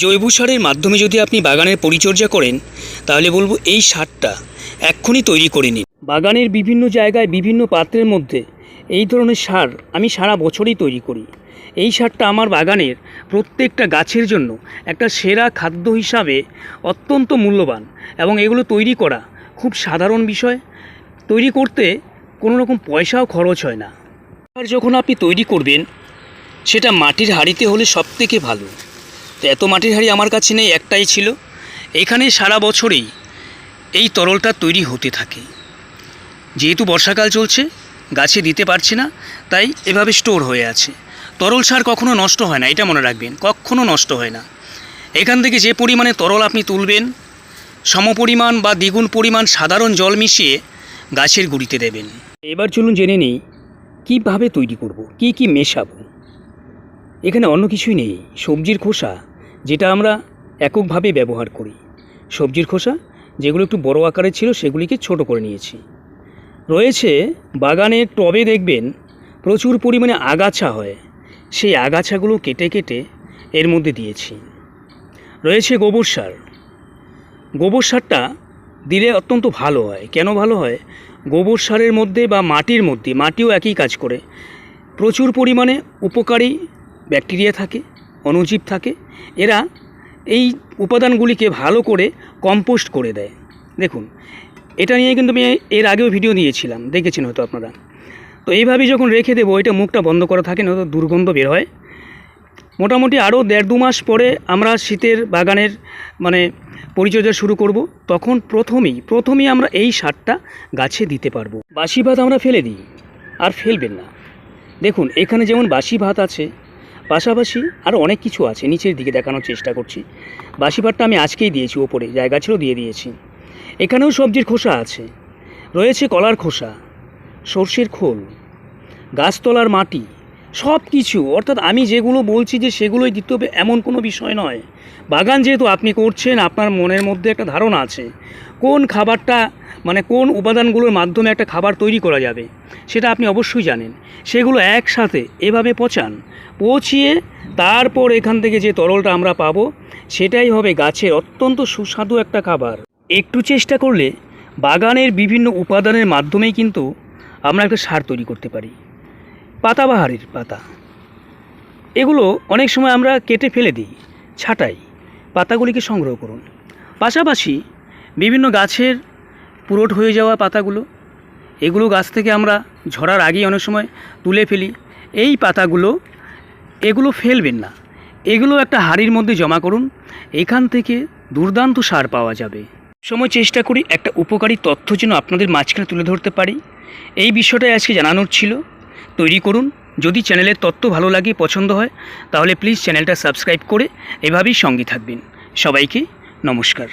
জৈব সারের মাধ্যমে যদি আপনি বাগানের পরিচর্যা করেন, তাহলে বলব এই সারটা এক্ষুনি তৈরি করে নিন। বাগানের বিভিন্ন জায়গায় বিভিন্ন পাত্রের মধ্যে এই ধরনের সার আমি সারা বছরই তৈরি করি। এই সারটা আমার বাগানের প্রত্যেকটা গাছের জন্য একটা সেরা খাদ্য হিসাবে অত্যন্ত মূল্যবান এবং এগুলো তৈরি করা খুব সাধারণ বিষয়। তৈরি করতে কোনো রকম পয়সাও খরচ হয় না। আর যখন আপনি তৈরি করবেন, সেটা মাটির হাঁড়িতে হলে সব থেকে ভালো। তো এত মাটির হাঁড়ি আমার কাছে নেই, একটাই ছিল। এখানে সারা বছরেই এই তরলটা তৈরি হতে থাকে। যেহেতু বর্ষাকাল চলছে, গাছে দিতে পারছে না, তাই এভাবে স্টোর হয়ে আছে। তরল সার কখনো নষ্ট হয় না, এটা মনে রাখবেন, কখনো নষ্ট হয় না। এখান থেকে যে পরিমাণে তরল আপনি তুলবেন, সমপরিমাণ বা দ্বিগুণ পরিমাণ সাধারণ জল মিশিয়ে গাছের গুঁড়িতে দেবেন। এবার চলুন জেনে নিই, কীভাবে তৈরি করব, কি কি মেশাবো? এখানে অন্য কিছুই নেই, সবজির খোসা যেটা আমরা এককভাবে ব্যবহার করি। সবজির খোসা, যেগুলো একটু বড় আকারের ছিল, সেগুলিকে ছোট করে নিয়েছি। রয়েছে বাগানের টবে দেখবেন প্রচুর পরিমাণে আগাছা হয়। সেই আগাছাগুলো কেটে কেটে এর মধ্যে দিয়েছি। রয়েছে গোবর সার। গোবর সারটা দিলে অত্যন্ত ভালো হয়। কেন ভালো হয়? গোবর সারের মধ্যে বা মাটির মধ্যে, মাটিও একই কাজ করে। প্রচুর পরিমাণে উপকারী ব্যাকটেরিয়া থাকে। অণুজীব থাকে, এরা এই উপাদানগুলিকে ভালো করে কম্পোস্ট করে দেয়। দেখুন, এটা নিয়ে কিন্তু আমি এর আগেও ভিডিও দিয়েছিলাম, দেখেছেন হয়তো আপনারা। তো এইভাবেই যখন রেখে দেবো, এটা মুখটা বন্ধ করা থাকে নয়তো দুর্গন্ধ বের হয়। মোটামুটি আরও দেড় দু মাস পরে আমরা শীতের বাগানের মানে পরিচর্যা শুরু করব। তখন প্রথমেই প্রথমেই আমরা এই সারটা গাছে দিতে পারব। বাসি ভাত আমরা ফেলে দিই, আর ফেলবেন না। দেখুন, এখানে যেমন বাসি ভাত আছে পাশাপাশি আরও অনেক কিছু আছে, নিচের দিকে দেখানোর চেষ্টা করছি। বাসি ভাতটা আমি আজকেই দিয়েছি ওপরে, জায়গা ছিল দিয়ে দিয়েছি। এখানেও সবজির খোসা আছে। রয়েছে কলার খোসা, সর্ষের খোল, গাছতলার মাটি সব কিছু অর্থাৎ আমি যেগুলো বলছি যে সেগুলোই দিতে হবে এমন কোনো বিষয় নয়। বাগান যেহেতু আপনি করছেন, আপনার মনের মধ্যে একটা ধারণা আছে, কোন খাবারটা মানে কোন উপাদানগুলোর মাধ্যমে একটা খাবার তৈরি করা যাবে, সেটা আপনি অবশ্যই জানেন। সেগুলো একসাথে এভাবে পচান, পচিয়ে তারপর এখান থেকে যে তরলটা আমরা পাবো, সেটাই হবে গাছের অত্যন্ত সুস্বাদু একটা খাবার। একটু চেষ্টা করলে বাগানের বিভিন্ন উপাদানের মাধ্যমেই কিন্তু আমরা একটা সার তৈরি করতে পারি। পাতাবাহারের পাতা। এগুলো অনেক সময় আমরা কেটে ফেলে দিই, ছাটাই, পাতাগুলিকে সংগ্রহ করুন। পাশাপাশি বিভিন্ন গাছের পুরোট হয়ে যাওয়া পাতাগুলো, এগুলো গাছ থেকে আমরা ঝরার আগেই অনেক সময় তুলে ফেলি। এই পাতাগুলো, এগুলো ফেলবেন না। এগুলো একটা হাঁড়ির মধ্যে জমা করুন, এখান থেকে দুর্দান্ত সার পাওয়া যাবে। সময় চেষ্টা করি একটা উপকারী তথ্য যেন আপনাদের মাঝখানে তুলে ধরতে পারি। এই বিষয়টাই আজকে জানানোর ছিল। তৈরি করুন। যদি চ্যানেলের তত্ত্ব ভালো লাগে, পছন্দ হয়, তাহলে প্লিজ চ্যানেলটা সাবস্ক্রাইব করে এভাবেই সঙ্গে থাকবেন। সবাইকে নমস্কার।